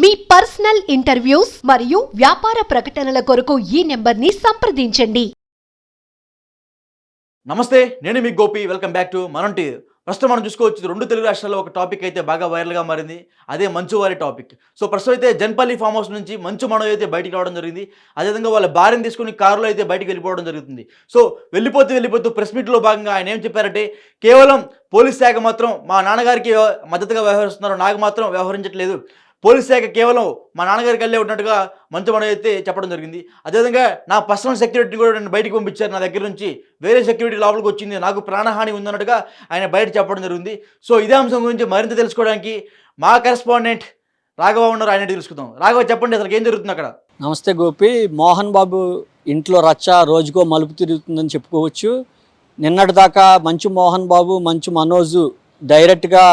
మీ personal interviews మరియు వ్యాపార ప్రకటనల కొరకు ఈ నెంబర్ని సంప్రదించండి. నమస్తే నేను మీ గోపి. వెల్కమ్ బ్యాక్ టు మనంటి ప్రస్తుతం మనం చూసుకోవచ్చు రెండు తెలుగు రాష్ట్రాల్లో ఒక టాపిక్ అయితే బాగా వైరల్గా మారింది. అదే మంచు వారి టాపిక్ సో ప్రస్తుతం అయితే జన్పల్లి ఫామ్ హౌస్ నుంచి మంచు మనో అయితే బయటికి రావడం జరిగింది. అదేవిధంగా వాళ్ళ భార్యను తీసుకుని కారులో అయితే బయటికి వెళ్ళిపోవడం జరుగుతుంది. సో వెళ్ళిపోతూ వెళ్ళిపోతూ ప్రెస్ మీట్లో భాగంగా ఆయన ఏం చెప్పారంటే కేవలం పోలీస్ శాఖ మాత్రం మా నాన్నగారికి మద్దతుగా వ్యవహరిస్తున్నారు నాకు మాత్రం వ్యవహరించట్లేదు. పోలీస్ శాఖ కేవలం మా నాన్నగారికి వెళ్ళే ఉన్నట్టుగా మంచు మనం అయితే చెప్పడం జరిగింది. అదేవిధంగా నా పర్సనల్ సెక్యూరిటీ కూడా నేను బయటకు పంపించారు. నా దగ్గర నుంచి వేరే సెక్యూరిటీ లోపలికి వచ్చింది. నాకు ప్రాణహాని ఉందన్నట్టుగా ఆయన బయట చెప్పడం జరిగింది. సో ఇదే అంశం గురించి మరింత తెలుసుకోవడానికి మా కరెస్పాండెంట్ రాఘవ ఉన్నారు. ఆయన తెలుసుకుందాం. రాఘవ చెప్పండి అసలు ఏం జరుగుతుంది అక్కడ? నమస్తే గోపి. మోహన్ బాబు ఇంట్లో రచ్చ రోజుకో మలుపు తిరుగుతుందని చెప్పుకోవచ్చు. నిన్నటిదాకా మంచు మోహన్ బాబు మంచు మనోజు డైరెక్ట్గా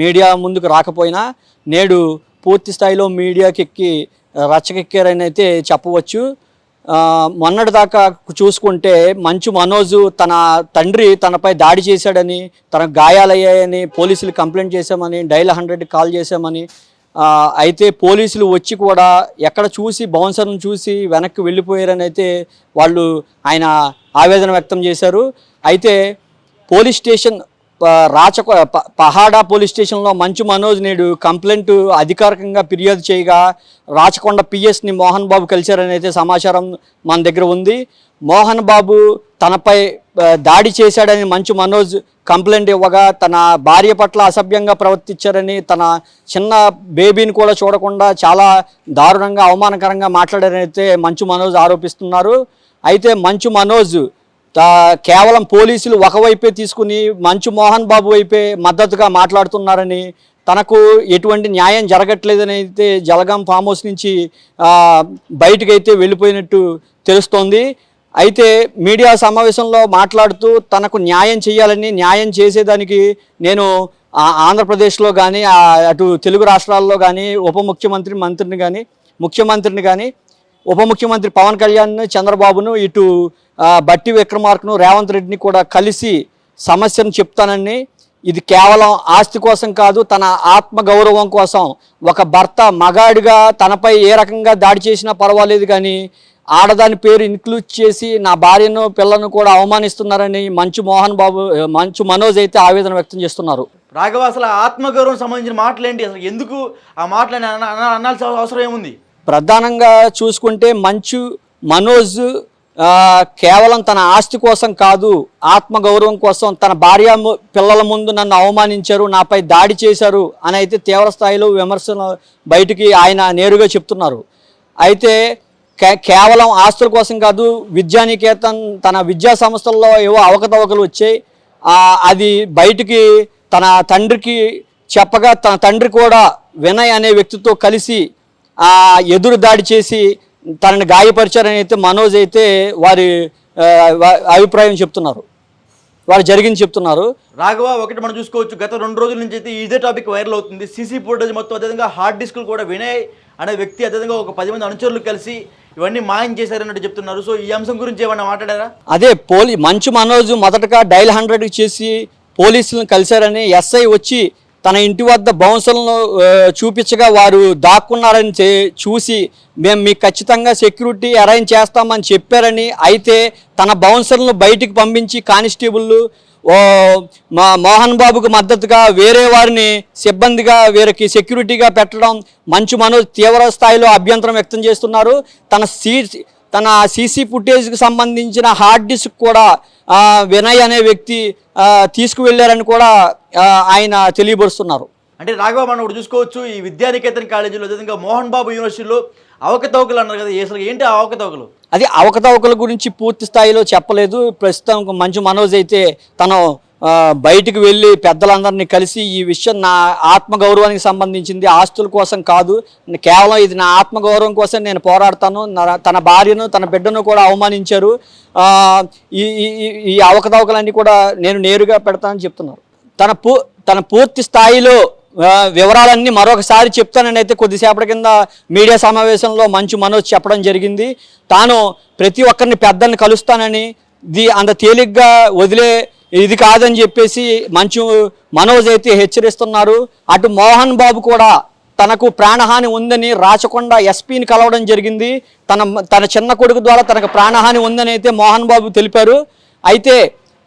మీడియా ముందుకు రాకపోయినా నేడు పూర్తి స్థాయిలో మీడియాకి ఎక్కి రచ్చకెక్కారని అయితే చెప్పవచ్చు. మొన్నటి దాకా చూసుకుంటే మంచు మనోజు తన తండ్రి తనపై దాడి చేశాడని తన గాయాలయ్యాయని పోలీసులు కంప్లైంట్ చేశామని డైల్ హండ్రెడ్కి కాల్ చేశామని అయితే పోలీసులు వచ్చి కూడా ఎక్కడ చూసి బౌన్సర్ను చూసి వెనక్కి వెళ్ళిపోయారని అయితే వాళ్ళు ఆయన ఆవేదన వ్యక్తం చేశారు. అయితే పోలీస్ స్టేషన్ రాచ ప- పహాడా పోలీస్ స్టేషన్లో మంచు మనోజ్ నేడు కంప్లైంట్ అధికారికంగా ఫిర్యాదు చేయగా రాచకొండ పిఎస్ని మోహన్ బాబు కలిశారని అయితే సమాచారం మన దగ్గర ఉంది. మోహన్ బాబు తనపై దాడి చేశాడని మంచు మనోజ్ కంప్లైంట్ ఇవ్వగా తన భార్య పట్ల అసభ్యంగా ప్రవర్తించారని తన చిన్న బేబీని కూడా చూడకుండా చాలా దారుణంగా అవమానకరంగా మాట్లాడారని అయితే మంచు మనోజ్ ఆరోపిస్తున్నారు. అయితే మంచు మనోజ్ కేవలం పోలీసులు ఒకవైపే తీసుకుని మంచు మోహన్ బాబు వైపే మద్దతుగా మాట్లాడుతున్నారని తనకు ఎటువంటి న్యాయం జరగట్లేదని అయితే జలగాం ఫామ్ హౌస్ నుంచి బయటకు అయితే వెళ్ళిపోయినట్టు తెలుస్తోంది. అయితే మీడియా సమావేశంలో మాట్లాడుతూ తనకు న్యాయం చేయాలని న్యాయం చేసేదానికి నేను ఆంధ్రప్రదేశ్లో కానీ అటు తెలుగు రాష్ట్రాల్లో కానీ ఉప ముఖ్యమంత్రి మంత్రిని కానీ ముఖ్యమంత్రిని కానీ ఉప ముఖ్యమంత్రి పవన్ కళ్యాణ్ చంద్రబాబును ఇటు బట్టి విక్రమార్కను రేవంత్ రెడ్డిని కూడా కలిసి సమస్యను చెప్తానని. ఇది కేవలం ఆస్తి కోసం కాదు తన ఆత్మ గౌరవం కోసం. ఒక భర్త మగాడిగా తనపై ఏ రకంగా దాడి చేసినా పర్వాలేదు కానీ ఆడదాని పేరు ఇన్క్లూడ్ చేసి నా భార్యను పిల్లను కూడా అవమానిస్తున్నారని మంచు మోహన్ బాబు మంచు మనోజ్ అయితే ఆవేదన వ్యక్తం చేస్తున్నారు. రాఘవ అసలు ఆత్మగౌరవం సంబంధించిన మాటలు ఏంటి అసలు ఎందుకు ఆ మాటలు అనాల్సిన అవసరం ఏముంది? ప్రధానంగా చూసుకుంటే మంచు మనోజ్ కేవలం తన ఆస్తి కోసం కాదు ఆత్మగౌరవం కోసం తన భార్య ము- పిల్లల ముందు నన్ను అవమానించారు నాపై దాడి చేశారు అని అయితే తీవ్ర స్థాయిలో విమర్శలు బయటికి ఆయన నేరుగా చెప్తున్నారు. అయితే కే- కేవలం ఆస్తుల కోసం కాదు విద్యానికేతన్ తన విద్యా సంస్థల్లో ఏవో అవకతవకలు వచ్చాయి. అది బయటికి తన తండ్రికి చెప్పగా తన తండ్రి కూడా వినయ్ అనే వ్యక్తితో కలిసి ఎదురు దాడి చేసి తనని గాయపరిచారని అయితే మనోజ్ అయితే వారి అభిప్రాయం చెప్తున్నారు. వారు జరిగింది చెప్తున్నారు. రాఘవ ఒకటి మనం చూసుకోవచ్చు. గత రెండు రోజుల నుంచి అయితే ఇదే టాపిక్ వైరల్ అవుతుంది. సీసీ ఫుటేజ్ మొత్తం అదేవిధంగా హార్డ్ డిస్క్లు కూడా వినయ్ అనే వ్యక్తి అదేవిధంగా ఒక పది మంది అనుచరులు కలిసి ఇవన్నీ మాయం చేశారన్నట్టు చెప్తున్నారు. సో ఈ అంశం గురించి ఏమన్నా మాట్లాడారా? అదే పోలీ మంచు మనోజ్ మొదటగా డైల్ హండ్రెడ్ చేసి పోలీసులను కలిశారని ఎస్ఐ వచ్చి తన ఇంటి వద్ద బౌన్సర్లను చూపించగా వారు దాక్కున్నారని చే- చూసి మేము మీకు ఖచ్చితంగా సెక్యూరిటీ అరేంజ్ చేస్తామని చెప్పారని అయితే తన బౌన్సర్లను బయటికి పంపించి కానిస్టేబుళ్ళు మా మోహన్ బాబుకు మద్దతుగా వేరే వారిని సిబ్బందిగా వీరికి సెక్యూరిటీగా పెట్టడం మంచు మనోజ్ తీవ్ర స్థాయిలో అభ్యంతరం వ్యక్తం చేస్తున్నారు. తన సీ తన సీసీ ఫుటేజ్కి సంబంధించిన హార్డ్ డిస్క్ కూడా వినయ్ అనే వ్యక్తి తీసుకువెళ్ళారని కూడా ఆయన తెలియపరుస్తున్నారు. అంటే రాఘవ మనం ఇప్పుడు చూసుకోవచ్చు. ఈ విద్యానికేతన్ కాలేజీలో అదేవిధంగా మోహన్ బాబు యూనివర్సిటీలో అవకతవకలు అన్నారు కదా అసలు ఏంటి అవకతవకలు? అది అవకతవకల గురించి పూర్తి స్థాయిలో చెప్పలేదు. ప్రస్తుతం మంచు మనోజ్ అయితే తను బయటికి వెళ్ళి పెద్దలందరినీ కలిసి ఈ విషయం నా ఆత్మగౌరవానికి సంబంధించింది ఆస్తుల కోసం కాదు కేవలం ఇది నా ఆత్మగౌరవం కోసం నేను పోరాడతాను. నా- తన భార్యను తన బిడ్డను కూడా అవమానించారు. ఈ ఈ- ఈ- అవకతవకలన్నీ కూడా నేను నేరుగా పెడతానని చెప్తున్నారు. తన పూ తన పూర్తి స్థాయిలో వివరాలన్నీ మరొకసారి చెప్తానని అయితే కొద్దిసేపటి కింద మీడియా సమావేశంలో మంచు మనోజ్ చెప్పడం జరిగింది. తాను ప్రతి ఒక్కరిని పెద్దల్ని కలుస్తానని ది అంత తేలిగ్గా వదిలే ఇది కాదని చెప్పేసి మంచు మనోజ్ అయితే హెచ్చరిస్తున్నారు. అటు మోహన్ బాబు కూడా తనకు ప్రాణహాని ఉందని రాచకొండ ఎస్పీని కలవడం జరిగింది. తన తన చిన్న కొడుకు ద్వారా తనకు ప్రాణహాని ఉందని అయితే మోహన్ బాబు తెలిపారు. అయితే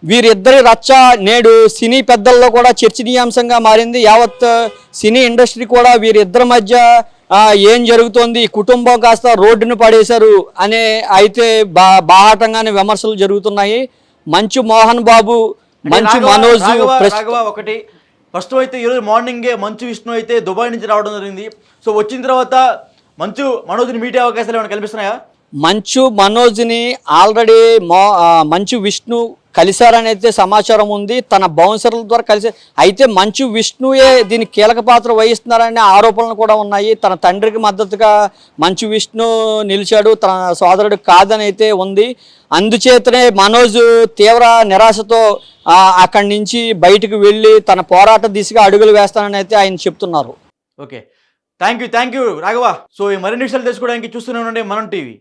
వీరిద్దరి రచ్చ నేడు సినీ పెద్దల్లో కూడా చర్చనీయాంశంగా మారింది. యావత్ సినీ ఇండస్ట్రీ కూడా వీరిద్దరి మధ్య ఏం జరుగుతోంది కుటుంబం కాస్త రోడ్డును పడేశారు అనే అయితే బా బాహాటంగానే విమర్శలు జరుగుతున్నాయి. మంచు మోహన్ బాబు మంచు మనోజ్ ఒకటి. ఫస్ట్ అయితే ఈరోజు మార్నింగే మంచు విష్ణు అయితే దుబాయ్ నుంచి రావడం జరిగింది. సో వచ్చిన తర్వాత మంచు మనోజ్ని మీట్ అవకాశాలు ఏమైనా కల్పిస్తున్నాయా? మంచు మనోజ్ని ఆల్రెడీ మంచు విష్ణు కలిశారనైతే సమాచారం ఉంది. తన బౌన్సర్ల ద్వారా కలిసి అయితే మంచు విష్ణుయే దీని కీలక పాత్ర వహిస్తున్నారనే ఆరోపణలు కూడా ఉన్నాయి. తన తండ్రికి మద్దతుగా మంచు విష్ణు నిలిచాడు. తన సోదరుడు కాదని అయితే ఉంది. అందుచేతనే మనోజ్ తీవ్ర నిరాశతో అక్కడి నుంచి బయటకు వెళ్ళి తన పోరాట దిశగా అడుగులు వేస్తానని అయితే ఆయన చెప్తున్నారు. Okay. Thank you thank you Raghava. So ఈ మరిన్ని విషయాలు తెలుసుకోవడానికి చూస్తూనే ఉండండి మనం టీవీ.